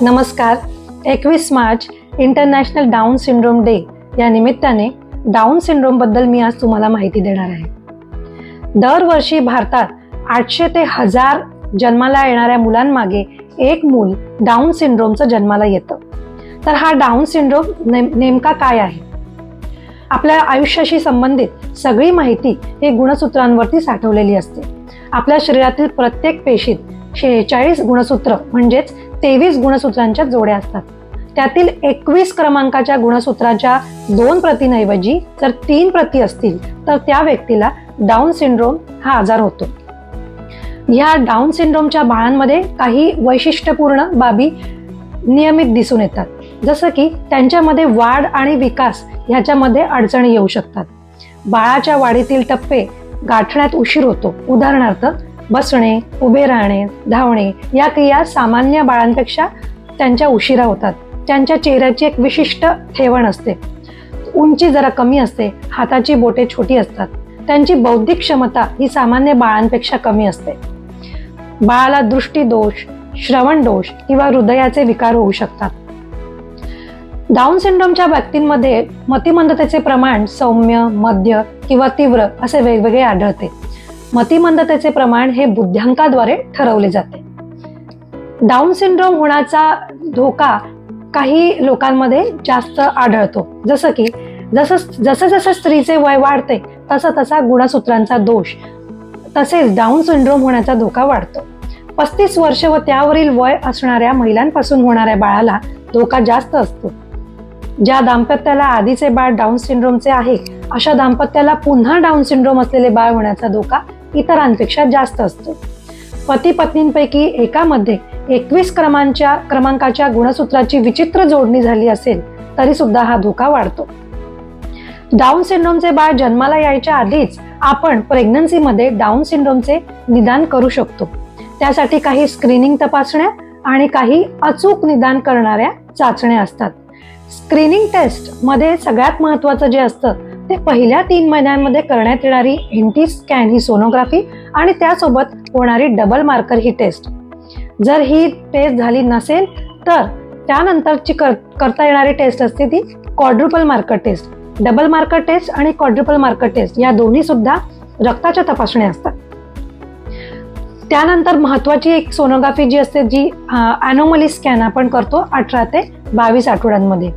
नमस्कार एकवीस March international Down syndrome day या निमित्ताने डाऊन सिंड्रोमबद्दल मी आज तुम्हाला माहिती देणार आहे. दरवर्षी भारतात आठशे ते हजार जन्माला येणाऱ्या मुलांमागे एक मूल डाऊन सिंड्रोमचं जन्माला येतं. तर हा डाऊन सिंड्रोम नेम नेमका काय आहे? आपल्या आयुष्याशी संबंधित सगळी माहिती हे गुणसूत्रांवरती साठवलेली असते. आपल्या शरीरातील प्रत्येक पेशीत शेहेचाळीस गुणसूत्र म्हणजेच तेवीस गुणसूत्रांच्या जोड्या असतात. त्यातील एकवीस क्रमांकाच्या गुणसूत्राच्या दोन प्रतींऐवजी जर तीन प्रती असतील तर त्या व्यक्तीला डाऊन सिंड्रोम हा आजार होतो. ह्या डाऊन सिंड्रोमच्या बाळांमध्ये काही वैशिष्ट्यपूर्ण बाबी नियमित दिसून येतात. जसं की त्यांच्यामध्ये वाढ आणि विकास ह्याच्यामध्ये अडचणी येऊ शकतात. बाळाच्या वाढीतील टप्पे गाठण्यात उशीर होतो. उदाहरणार्थ बसणे उभे राहणे धावणे या क्रिया सामान्य बाळांपेक्षा त्यांच्या उशिरा होतात. त्यांच्या चेहऱ्याची एक विशिष्ट ठेवण असते. उंची जरा कमी असते हाताची बोटे छोटी असतात. त्यांची बौद्धिक क्षमता ही सामान्य बाळांपेक्षा कमी असते. बाळाला दृष्टीदोष श्रवण दोष किंवा हृदयाचे विकार होऊ शकतात. डाऊन सिंड्रोमच्या व्यक्तींमध्ये मतिमंदतेचे प्रमाण सौम्य मध्य किंवा तीव्र असे वेगवेगळे आढळते. मतिमंदतेचे प्रमाण हे बुद्ध्यांकाद्वारे ठरवले जाते. डाऊन सिंड्रोम होण्याचा धोका काही लोकांमध्ये जास्त आढळतो. जसं की जसं जसं जसं स्त्रीचे वय वाढते तसा तसा गुणसूत्रांचा दोष तसेच डाऊन सिंड्रोम होण्याचा धोका वाढतो. पस्तीस वर्ष व त्यावरील वय असणाऱ्या महिलांपासून होणाऱ्या बाळाला धोका जास्त असतो. ज्या दाम्पत्याला आधीचे बाळ डाऊन सिंड्रोमचे आहे अशा दाम्पत्याला पुन्हा डाऊन सिंड्रोम असलेले बाळ होण्याचा धोका इतरांपेक्षा जास्त असतो. पती पत्नींपैकी एकामध्ये एकवीस क्रमांच्या क्रमांकाच्या गुणसूत्राची विचित्र जोडणी झाली असेल तरी सुद्धा हा धोका वाढतो. डाऊन सिंड्रोमचे बाळ जन्माला यायच्या आधीच आपण प्रेग्नन्सीमध्ये डाऊन सिंड्रोमचे निदान करू शकतो. त्यासाठी काही स्क्रीनिंग तपासण्या आणि काही अचूक निदान करणाऱ्या चाचण्या असतात. स्क्रीनिंग टेस्टमध्ये सगळ्यात महत्वाचं जे असतं ते पहिल्या तीन महिन्यांमध्ये करण्यात येणारी एनटी स्कॅन ही सोनोग्राफी आणि त्यासोबत होणारी डबल मार्कर ही टेस्ट जर ही टेस्ट झाली नसेल तर त्यानंतरची कर करता येणारी टेस्ट असते ती quadruple marker test double marker test आणि क्वाड्रुपल मार्कर टेस्ट या दोन्ही सुद्धा रक्ताच्या तपासण्या असतात. त्यानंतर महत्वाची एक सोनोग्राफी जी असते जी अॅनोमली स्कॅन आपण करतो अठरा ते बावीस आठवड्यांमध्ये.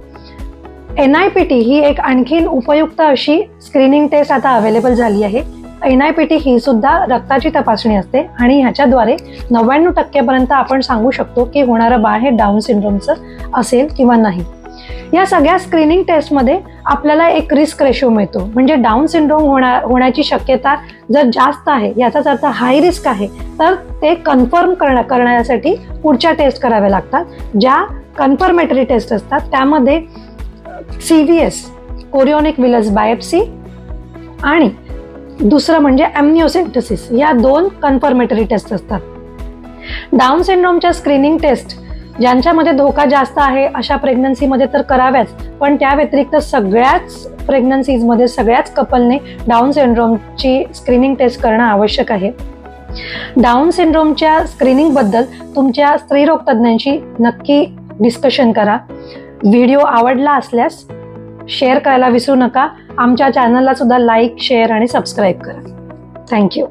एन आय पी टी ही एक आणखीन उपयुक्त अशी स्क्रीनिंग टेस्ट आता अवेलेबल झाली आहे. एन आय पी टी ही सुद्धा रक्ताची तपासणी असते आणि ह्याच्याद्वारे नव्याण्णव टक्केपर्यंत आपण सांगू शकतो की होणारं बाळ हे डाऊन सिंड्रोमचं असेल किंवा नाही. या सगळ्या स्क्रीनिंग टेस्टमध्ये आपल्याला एक रिस्क रेशो मिळतो. म्हणजे डाऊन सिंड्रोम होण्या होण्याची शक्यता जर जास्त आहे याचाच अर्थ हाय रिस्क आहे तर ते कन्फर्म करण करण्यासाठी पुढच्या टेस्ट कराव्या लागतात. ज्या कन्फर्मेटरी टेस्ट असतात त्यामध्ये C V S chorionic villus biopsy आणि दुसरं म्हणजे ॲम्निओसेंटसिस या दोन कन्फर्मेटरी टेस्ट असतात. डाऊन सिंड्रोमच्या स्क्रीनिंग टेस्ट ज्यांच्यामध्ये धोका जास्त आहे अशा प्रेग्नन्सीमध्ये तर कराव्याच पण त्या व्यतिरिक्त सगळ्याच प्रेग्नन्सीजमध्ये सगळ्याच कपलने डाऊन सिंड्रोमची स्क्रीनिंग टेस्ट करणं आवश्यक आहे. डाऊन सिंड्रोमच्या स्क्रीनिंगबद्दल तुमच्या स्त्रीरोग तज्ज्ञांशी नक्की डिस्कशन करा. व्हिडिओ आवडला असल्यास शेअर करायला विसरू नका. आमच्या चॅनलला सुद्धा लाईक शेअर आणि सबस्क्राईब करा. Thank you